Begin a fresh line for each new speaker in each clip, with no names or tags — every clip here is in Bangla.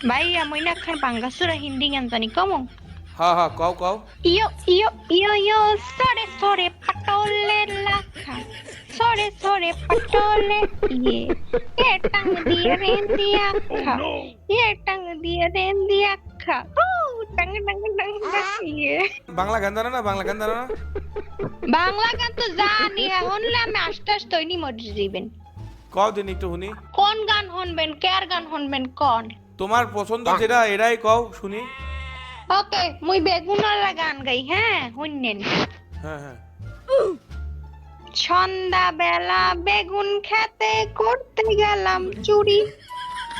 ভাইয়া মই না খান বাঙ্গাসুরা হিন্দি গান জানি কমো
হ্যাঁ হ্যাঁ কও কও
ইয়ো ইয়ো ইয়ো ইয়ো সরে সরে পটোলে লাখা সরে সরে পটোলে ইয়ে এ টাং দিয়ে রেন দিয়া খা এ টাং দিয়ে রেন দিয়া খা ও টাং টাং টাং ইয়ে
বাংলা গান জানো না বাংলা গান জানো না
বাংলা গান তো জানি হনলে আমি আস্তে আস্তে ওইনি মরে দিবেন
কও দিন একটু শুনি
কোন গান শুনবেন কার গান শুনবেন কোন
তোমার পছন্দ যেটা এরাই কও শুনি।
ওকে মুই বেগুনওয়ালা গান গাই হ্যাঁ? শুনেন।
হ্যাঁ হ্যাঁ।
সন্ধ্যাবেলা বেগুন খেতে করতে গেলাম চুরি।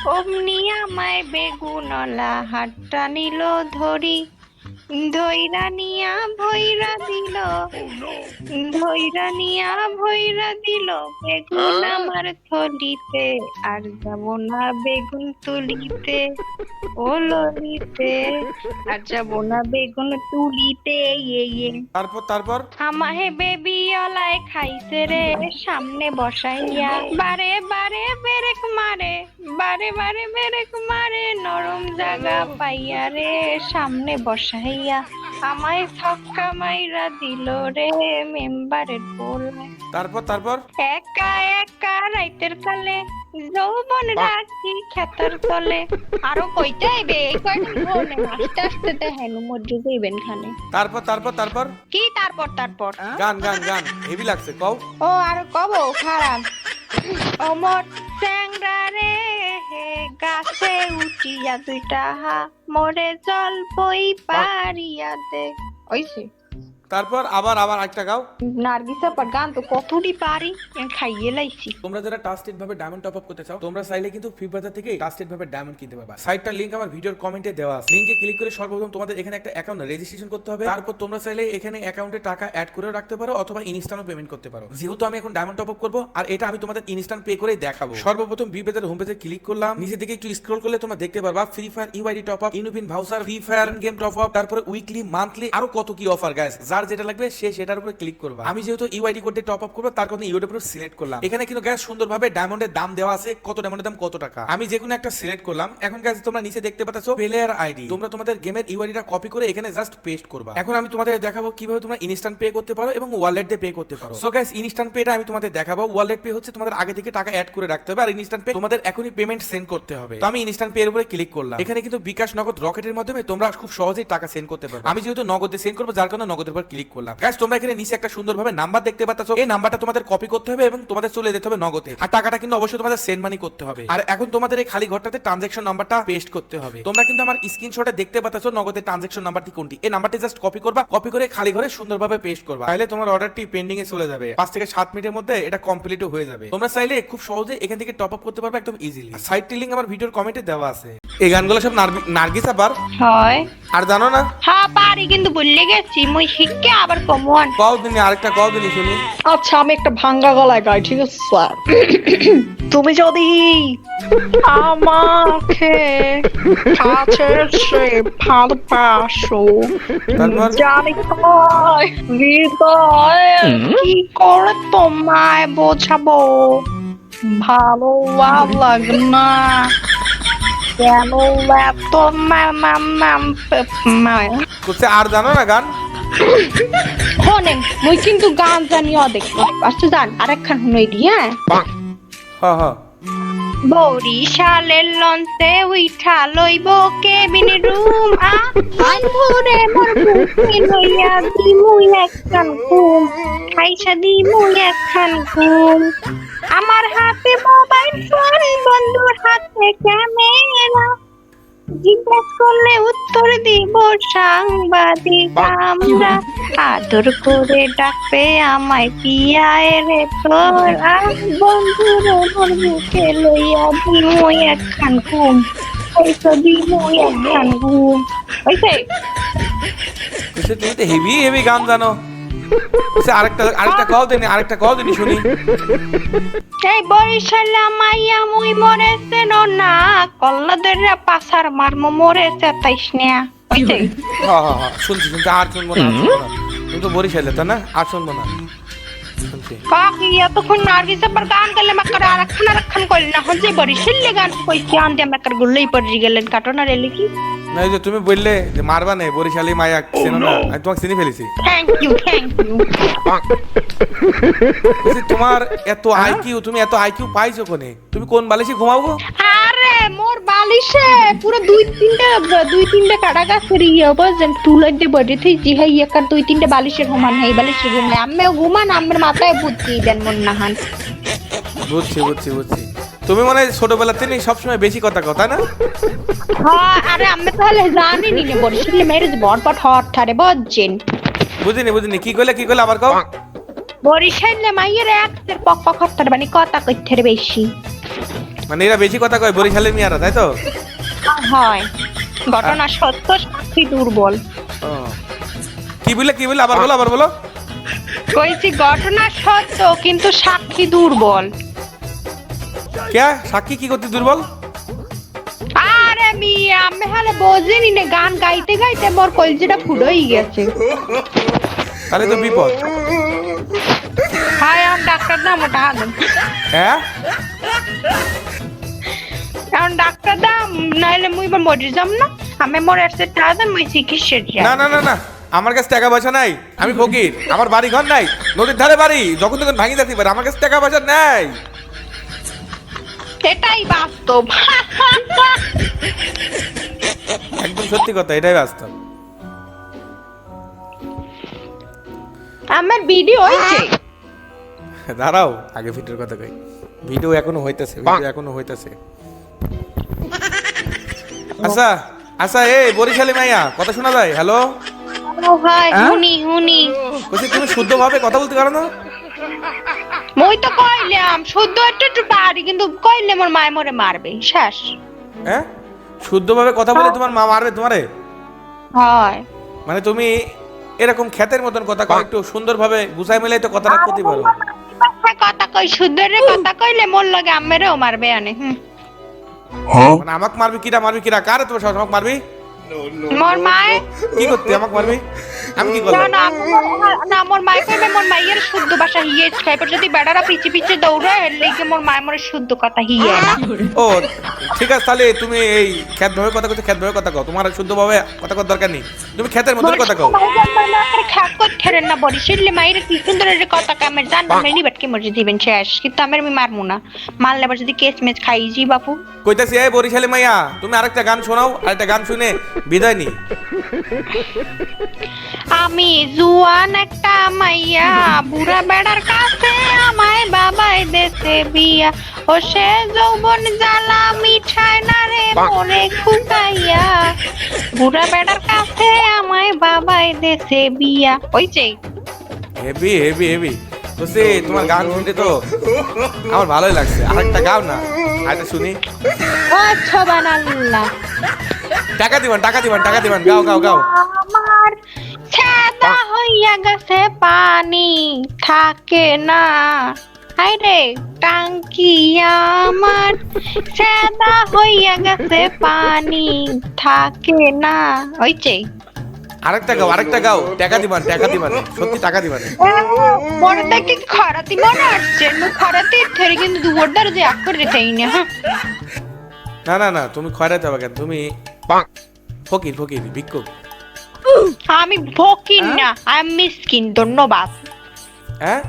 অমনি আমায় বেগুনওয়ালা হাটটা নিল ধরি। ধৈরা নিয়া ভৈরা দিল। ধৈরা নিয়া ভৈরা দিল। বেগুন আমার থলিতে আর যাব না বেগুন তুলিতে ও ললিতে আর যাব না বেগুন তুলিতে ইয়ে ইয়ে।
তারপর তারপর?
আমাহে বেবি অলায় খাইছে রে সামনে বসাইয়া। বারে বারে বেরেক মারে। বারে বারে বেরেক মারে নরম জাগা পাইয়া রে সামনে বসাইয়া আমায় ছক্কা মাইরা দিল রে মেম্বারের বলে
তারপর তারপর?
একা একা রাইতের কালে যৌবন রাখি খেতার তলে। আরও কইতে আইবে এই কয়টা ঘনে আস্তে আস্তে দেখেন মধ্যে যাইবেন খানে।
তারপর তারপর তারপর?
কি তারপর তারপর?
গান গান গান হেভি লাগছে কও।
ও আর কব খারাপ। অমর ট্যাংরা রে হে গাছে উঠিয়া দুইটা হা মোরে জল বই পারিয়া দে। ওইছে
তারপর আবার আবার একটা গাও।
নার্গিসা পর গান তো কতটি পারি খাইয়ে লাইছি।
তোমরা যারা টাস্টেড ভাবে ডায়মন্ড টপ আপ করতে চাও তোমরা চাইলে কিন্তু ফ্রি বাজার থেকে টাস্টেড ভাবে ডায়মন্ড কিনতে পারবা। সাইটটার লিংক আমার ভিডিওর কমেন্টে দেওয়া আছে। লিংকে ক্লিক করে সর্বপ্রথম তোমাদের এখানে একটা অ্যাকাউন্ট রেজিস্ট্রেশন করতে হবে। তারপর তোমরা চাইলে এখানে অ্যাকাউন্টে টাকা অ্যাড করেও রাখতে পারো অথবা ইনস্ট্যান্টও পেমেন্ট করতে পারো। যেহেতু আমি এখন ডায়মন্ড টপ আপ করব আর এটা আমি তোমাদের ইনস্ট্যান্ট পে করে দেখাবো। সর্বপ্রথম বি পেজের হোম পেজে ক্লিক করলাম। নিচে দিকে একটু স্ক্রল করলে তোমরা দেখতে পারবা free fire UID top up ইনুপিন voucher free fire game top up তারপরে উইকলি মান্থলি আরও কত কি অফার গাইস যার যেটা লাগবে সে সেটার উপরে ক্লিক করবা। আমি যেহেতু ইউআইডি কোডে টপ আপ করব, তার কারণে ইউআইডি উপরে সিলেক্ট করলাম। এখানে কিন্তু গ্যাস সুন্দরভাবে ডায়মন্ডের দাম দেওয়া আছে, কত ডায়মন্ডের দাম, কত টাকা? আমি যে কোনো একটা সিলেক্ট করলাম। এখন গ্যাস তোমরা নিচে দেখতে পাচ্ছ প্লেয়ার আইডি তোমরা তোমাদের গেমের ইউআইডিটা কপি করে এখানে জাস্ট পেস্ট করবা। এখন আমি তোমাদের দেখাবো কীভাবে তোমরা ইনস্ট্যান্ট পে করতে পারো এবং ওয়ালেট দিয়ে পে করতে পারো। সো গ্যাস ইনস্ট্যান্ট পেটা আমি তোমাদের দেখাবো। ওয়ালেট পে হচ্ছে তোমাদের আগে থেকে টাকা অ্যাড করে রাখতে হবে আর ইনস্ট্যান্ট পে তোমাদের এখনই পেমেন্ট সেন্ড করতে হবে। তো আমি ইনস্ট্যান্ট পে এর উপরে ক্লিক করলাম। এখানে কিন্তু বিকাশ নগদ রকেটের মাধ্যমে তোমরা খুব সহজেই টাকা সেন্ড করতে পারো আমি যেহেতু নগদে সেন্ড করব, যার কারণে নগদের উপর ক্লিক করলাম। গ্যাস তোমরা এখানে নিচে একটা সুন্দরভাবে নাম্বার দেখতে পাচ্ছ। এই নাম্বারটা তোমাদের কপি করতে হবে এবং তোমাদের চলে যেতে হবে নগদে। আর টাকাটা কিন্তু অবশ্যই তোমাদের সেন্ড মানি করতে হবে। আর এখন তোমাদের এই খালি ঘরটাতে ট্রানজাকশন নাম্বারটা পেস্ট করতে হবে। তোমরা কিন্তু আমার স্ক্রিনশটে দেখতে পাচ্ছ নগদের ট্রানজাকশন নাম্বারটি কোনটি। এই নাম্বারটি জাস্ট কপি করবা কপি করে খালি ঘরে সুন্দরভাবে পেস্ট করবা। তাহলে তোমার অর্ডারটি পেন্ডিং এ চলে যাবে। পাঁচ থেকে সাত মিনিটের মধ্যে এটা কমপ্লিট হয়ে যাবে। তোমরা চাইলে খুব সহজে এখান থেকে টপ আপ করতে পারবে একদম ইজিলি সাইট লিংক আমার ভিডিওর কমেন্টে দেওয়া আছে। এই গানগুলো সব নার্গি- নার্গিস আবার?
হয়
আর জানো না?
হ্যাঁ পারি কিন্তু ভুলে গেছি মুই শিখকে আবার কমন
কও আরেকটা কও শুনি।
আচ্ছা আমি একটা ভাঙ্গা গলায় গাই ঠিক আছে স্যার। তুমি যদি আমাকে কাছে সে ভালোবাসো জানি হৃদয় কি করে তোমায় বোঝাবো? ভালো লাগে না
করছে আর জানো না গান?
মুই কিন্তু গান জানি অদেক আচ্ছা জান আরেকখান হ্যাঁ? বরিশালের লঞ্চে উইঠা লইব কেবিন রুম আন্ধুরে মোর বুকে লইয়া দিমু একখান ঘুম খাইসা দিমু একখান ঘুম। আমার হাতে ফোন বন্ধুর হাতে ক্যামেরা। জিজ্ঞেস করলে উত্তর দিব সাংবাদিক আমরা। আদর করে ডাকবে আমায় পিয়ায় রে তোরা। বন্ধুরে মোর বুকে লইয়া দিমই একখান ঘুম। হয়তো দিমই একখান ঘুম।
করছে তুমি তো হেভি হেভি গান জানো। আরেকটা আরেকটা কও দেনি আরেকটা কও দেনি শুনি।
এই বরিশালে মাইয়া মুই মরেছে না কল্লাদের পাসার মারম মরেছে তাইস না
হ্যাঁ হ্যাঁ হ্যাঁ শুনছি শুনছি আর শুনব না। তুমি তো বরিশালে তা না আর শুনব না। শুনছি
কাকি এতক্ষণ নার্গিস আবার গান করলে মাকার আরেকখান আরেকখান করলেন না হচ্ছে বরিশালে গান। কইছি আনতে মাকার গুল্লেই পড়ে গেলেন কাটনা রেলে কি
না যে তুমি বললে যে মারবা নে বরিশালী মায়া চেনো না? আমি তোমাকে চিনি ফেলেছি।
থ্যাংক ইউ থ্যাংক ইউ
তোমার এত আইকিউ তুমি এত আইকিউ পাইছো কোনে? তুমি কোন বালিশে ঘুমাও গো?
আরে মোর বালিশে পুরো দুই তিনটা দুই তিনটা কাটা ইয়ে জিহাই একার দুই তিনটা বালিশের ঘুমান এই বালিশে ঘুমায় ঘুমান আম্মের মাথায় বুদ্ধি দেন মন না হান
বুঝছি বুঝছি বুঝছি। তুমি মনে হয় ছোটবেলা থেকে সবসময় বেশি কথা কথা না?
হ্যাঁ আরে আমি তাহলে জানি নি বরিশালে হট ঠারে বুঝছেন
বুঝিনি বুঝিনি কি করলে কি করলে আবার কও?
বরিশালে মাইয়ের একদের পক পক হট মানে কথা কইতে বেশি।
মানে এরা বেশি কথা কয় বরিশালের মেয়ারা তাই তো?
হয়। ঘটনা সত্য সাক্ষী দুর্বল।
কি বলে কি বলে আবার বলো আবার বলো।
কইছি ঘটনা সত্য কিন্তু সাক্ষী দুর্বল।
কে? সাক্ষী কি করতে দুর্বল?
আরে মিয়া আমি হালে বোঝেনি না গান গাইতে গাইতে মোর কলজিটা ফুডোই গেছে।
তাহলে তো বিপদ।
হায় এখন ডাক্তার ওটা হাদম
হ্যাঁ?
ডাক্তার নাইলে মুই মরে যাম না। আমি মোর এসে টাদম মুই চিকিৎসা
না না না না আমার কাছে টাকা পয়সা নাই আমি ফকির আমার বাড়ি ঘর নাই নদীর ধারে বাড়ি যখন তখন ভাঙি যেতে পারে আমার কাছে টাকা পয়সা নাই।
এটাই বাস্তব।
একদম সত্যি কথা এটাই বাস্তব।
আমার ভিডিও হয়েছে।
দাঁড়াও আগে ভিডিওর কথা কই। ভিডিও এখনও হইতেছে ভিডিও এখনও হইতেছে। আচ্ছা আচ্ছা এই বরিশালী মাইয়া কথা শোনা যায়? হ্যালো
হুনি হুনি।
বলছি তুমি শুদ্ধভাবে কথা বলতে পারো না?
মুই তো কইলাম শুদ্ধ একটু একটু পারি কিন্তু কইলে মোর মায় মরে মারবে। শেষ।
হ্যাঁ? শুদ্ধভাবে কথা বলে তোমার মা মারবে তোমারে?
হয়।
মানে তুমি এরকম ক্ষেতের মতন কথা কও একটু সুন্দরভাবে গুছাই মিলাই তো কথাটা করতে পারো
কথা কই শুদ্ধ রে কথা কইলে মোর লগে আম্মেরেও মারবে আনে হুম।
মানে আমাকে মারবি কিরা মারবি কিরা কারে তোমার সব মারবি
মোর
কি করতে? আমাকে মারবি? আমি কি
না
করলাম?
না না মোর কইবে মোর মাইয়ের শুদ্ধ ভাষা হিয়ে খাইবার যদি বেড়ারা পিছে পিছে দৌড়ায় এর লাগি মোর মায় মোর শুদ্ধ কথা হিয়ে না।
ও ঠিক আছে তাহলে তুমি এই খ্যাত ভাবে কথা খ্যাত ভাবে কথা কও। তোমার শুদ্ধভাবে কথা কওয়ার দরকার নেই। তুমি খ্যাতের মধ্যে কথা কও।
করতে না মাইয়ের কি সুন্দর কথা কামের জান বাটকে মর্জি দিবেন শেষ। কিন্তু আমার আমি মারমু না। মারলে আবার যদি কেস মেচ খাই জি বাপু।
কইতাছি এই বরিশালী মাইয়া তুমি আরেকটা গান শোনাও আরেকটা গান শুনে বিদায় নি
আমি জুয়ান একটা মাইয়া বুড়া বেড়ার কাছে আমায় বাবাই দেশে বিয়া। ও সে যৌবন জ্বালা মিঠাই না রে মনে খুকাইয়া বুড়া বেড়ার কাছে আমায় বাবাই দেশে বিয়া। ওই যে।
Heavy heavy heavy. বলছি তোমার গান শুনতে তো? আমার ভালোই লাগছে। আরেকটা গাও না। আরেকটা শুনি।
ও ছবানাল্লাহ
টাকা দিবেন টাকা দিবান টাকা দিবান। গাও গাও গাও।
আমার ছাদা হইয়া গেছে পানি থাকে না। হাইরে টাঙ্কি আমার। ছাদা হইয়া গেছে পানি থাকে না। ওইছে
আরেকটা গাও আরেকটা গাও। টাকা দিবেন টাকা দিবান। সত্যি টাকা দিবান।
মনে দেখি খরাতি মনে আসছে খরাতি থেরে কিন্তু দুয়ারদার যে আক করে রেটাই না হ্যাঁ।
না না না তুমি খয়রাতে হবে কেন? তুমি ফকির ফকির ভিক্ষুক।
আমি ভকিন না আই এম মিসকিন ধন্যবাদ।
হ্যাঁ?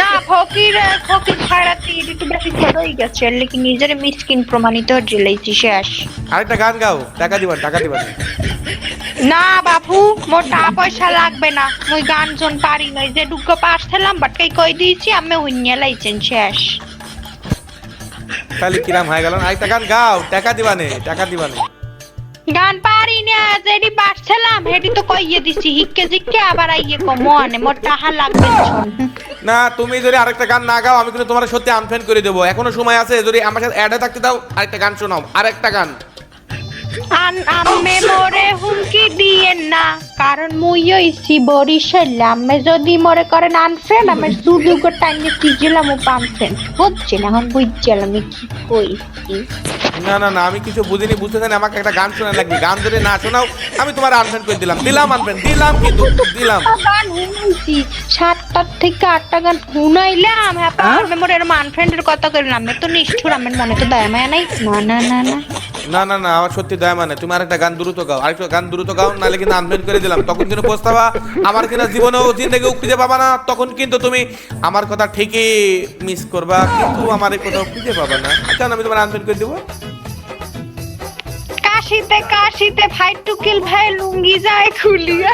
না ফকির ফকির ছাড়াতে একটু বেশি ছোট হয়ে গেছে লেকিন নিজের মিসকিন প্রমাণিত হচ্ছে লাইছি শেষ।
আরেকটা গান গাও টাকা দিবান টাকা দিবান
না বাপু মোর টাকা পয়সা লাগবে না মুই গান জন পারি না যে ডুগ্গো পাস থেলাম বাটকাই কই দিয়েছি আমি হুইনিয়া লাইছেন শেষ।
তাহলে কিরাম হয়ে গেল আরেকটা গান গাও। টাকা দিবা নে টাকা দিবা নে
গান পারি না যেডি বাসছিলাম হেডি তো কইয়ে দিছি। হিক্কে জিক্কে আবার আইয়ে কো মনে মোর টাকা লাগবে না।
না তুমি যদি আরেকটা গান না গাও আমি কিন্তু তোমার সত্যি আনফ্রেন্ড করে দেবো। এখনও সময় আছে যদি আমার সাথে অ্যাডে থাকতে দাও আরেকটা গান শোনাও। আরেকটা গান।
আন আম্মে মোরে হুমকি দিয়েন না। কারণ মুই বরিশাল আম্মে যদি মরে করেন আনফ্রেন্ড আমার শুধু টাইমে তিজিলাম ও পানফ্রেন্ড হচ্ছে না এখন বুঝছিলাম আমি কি কইছি।
না না না আমি কিছু বুঝিনি বুঝতে চাই আমাকে একটা গান শোনা লাগবে। গান যদি না শোনাও আমি তোমার আনফ্রেন্ড করে দিলাম। দিলাম আনফ্রেন্ড দিলাম কিন্তু দিলাম।
গান শুনাইছি সাতটার থেকে আটটা গান শুনাইলাম হ্যাঁ? পারবে মোরে এরম আনফ্রেন্ডের কথা কইলাম আমি তো নিষ্ঠুর আমার মনে তো দয়া মায়া নাই। না না না না।
না না না আমার সত্যি দয়া মানে তুমি আরেকটা গান দ্রুত গাও, আরেকটা গান দ্রুত গাও, নাহলে কিন্তু আনফ্রেন্ড করে দিলাম। তখন কিন্তু পস্তাবা, আমার কিনা জীবনেও জিন্দগি খুঁজে পাবা না, তখন কিন্তু তুমি আমার কথা ঠিকই মিস করবা, কিন্তু আমার এই কোথাও খুঁজে পাবা না। কেন আমি তোমার আনফ্রেন্ড করে দেবো।
কাশিতে কাশিতে ভাই, টুকিল ভাই, লুঙ্গি যায় খুলিয়া।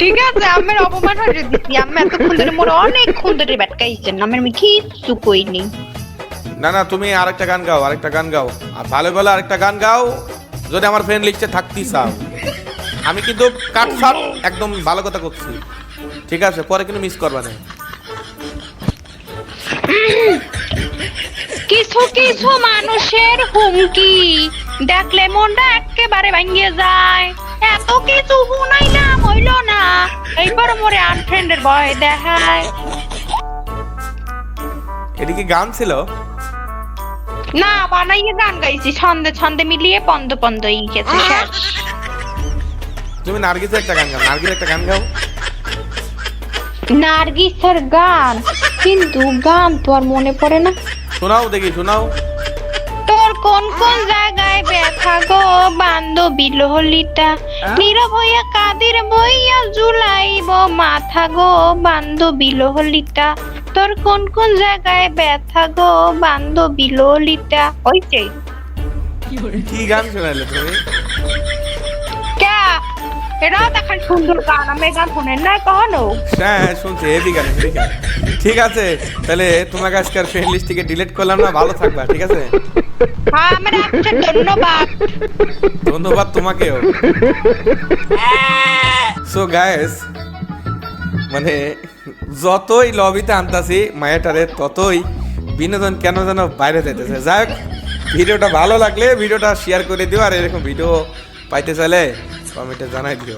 ঠিক আছে আমার অপমান হয়ে দিচ্ছি আমি এতক্ষণ ধরে মোর অনেকক্ষণ ধরে ব্যাটকাইছেন আমার আমি কিচ্ছু কইনি।
না না তুমি আরেকটা গান গাও আরেকটা গান গাও। আর ভালো ভালো আরেকটা গান গাও যদি আমার ফ্রেন্ড লিখছে থাকতি চাও। আমি কিন্তু কাটসাট একদম ভালো কথা করছি। ঠিক আছে পরে কিন্তু মিস করবা না।
কিছু কিছু মানুষের হুমকি দেখলে মনটা একেবারে ভাঙিয়ে যায়। এত কিছু শুনাইলাম হইল না এইবার মোরে আনফ্রেন্ডের ভয় দেখায়।
এটা কি গান ছিল?
না বানাইয়ে গান গাইছি ছন্দে ছন্দে মিলিয়ে পন্দ পন্দ এই গেছে
তুমি নার্গিসের একটা গান গাও নার্গিসের একটা গান গাও।
নার্গিসের গান? কিন্তু গান তো আর মনে পড়ে না।
শোনাও দেখি শোনাও।
তোর কোন কোন জায়গায় ব্যথা গো বান্ধবী ললিতা? নীরব হইয়া কাদের বইয়া জুলাইব মাথা গো বান্ধবী ললিতা। তোর কোন কোন জায়গায় ব্যথা গো বান্ধবী ললিতা? ওইটাই
কি গান শোনালে তুমি?
ক্যা? দেখার সুন্দর গান আমি গান শোনেন না কখনো?
হ্যাঁ হ্যাঁ, শুনছি হেভি গান হেভি গান। ঠিক আছে তাহলে তোমাকে আজকের ফ্রেন্ড লিস্ট থেকে ডিলিট করলাম না ভালো থাকবা ঠিক আছে?
হ্যাঁ আমার ধন্যবাদ।
ধন্যবাদ তোমাকেও। সো গায়েস মানে যতই লবিতে আনতাছি মায়াটারে ততই বিনোদন কেন যেন বাইরে যেতেছে যাই হোক, ভিডিওটা ভালো লাগলে ভিডিওটা শেয়ার করে দিও আর এরকম ভিডিও পাইতে চাইলে কমেন্টে জানাই দিও।